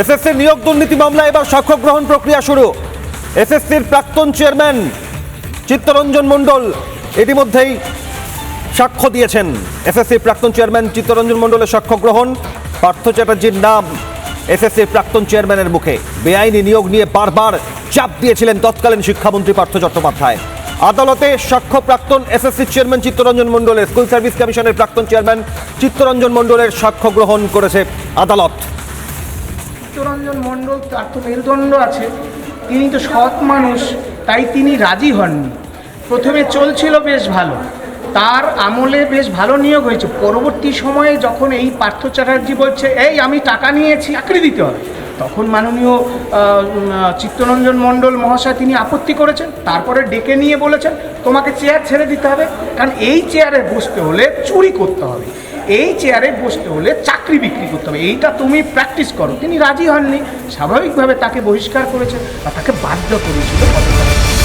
SSC নিয়োগ দুর্নীতি মামলায় এবার সাক্ষ্য গ্রহণ প্রক্রিয়া শুরু। এসএসসির প্রাক্তন চেয়ারম্যান চিত্তরঞ্জন মণ্ডল ইতিমধ্যেই সাক্ষ্য দিয়েছেন। এসএসসির প্রাক্তন চেয়ারম্যান চিত্তরঞ্জন মণ্ডলের সাক্ষ্য গ্রহণ, পার্থ চ্যাটার্জির নাম এসএসসির প্রাক্তন চেয়ারম্যানের মুখে। বেআইনি নিয়োগ নিয়ে বারবার চাপ দিয়েছিলেন তৎকালীন শিক্ষামন্ত্রী পার্থ চট্টোপাধ্যায়। আদালতে সাক্ষ্য প্রাক্তন এসএসসি চেয়ারম্যান চিত্তরঞ্জন মণ্ডলের স্কুল সার্ভিস কমিশনের প্রাক্তন চেয়ারম্যান চিত্তরঞ্জন মণ্ডলের সাক্ষ্য গ্রহণ করেছে আদালত। চিত্তরঞ্জন মণ্ডল তার তো মেরুদণ্ড আছে। তিনি তো সৎ মানুষ, তাই তিনি রাজি হননি। প্রথমে চলছিল বেশ ভালো। তার আমলে বেশ ভালো নিয়োগ হয়েছে। পরবর্তী সময়ে যখন এই পার্থ চ্যাটার্জি বলছে, এই, আমি টাকা নিয়েছি, চাকরি দিতে হবে। তখন মাননীয় চিত্তরঞ্জন মণ্ডল মহাশয় তিনি আপত্তি করেছেন। তারপরে ডেকে নিয়ে বলেছেন, তোমাকে চেয়ার ছেড়ে দিতে হবে। কারণ এই চেয়ারে বসতে হলে চুরি করতে হবে। এই চেয়ারে বসতে হলে চাকরি বিক্রি করতে হবে। এইটা তুমি প্র্যাকটিস করো। তিনি রাজি হননি। স্বাভাবিকভাবে তাকে বহিষ্কার করেছে বা তাকে বাধ্য করেছিল।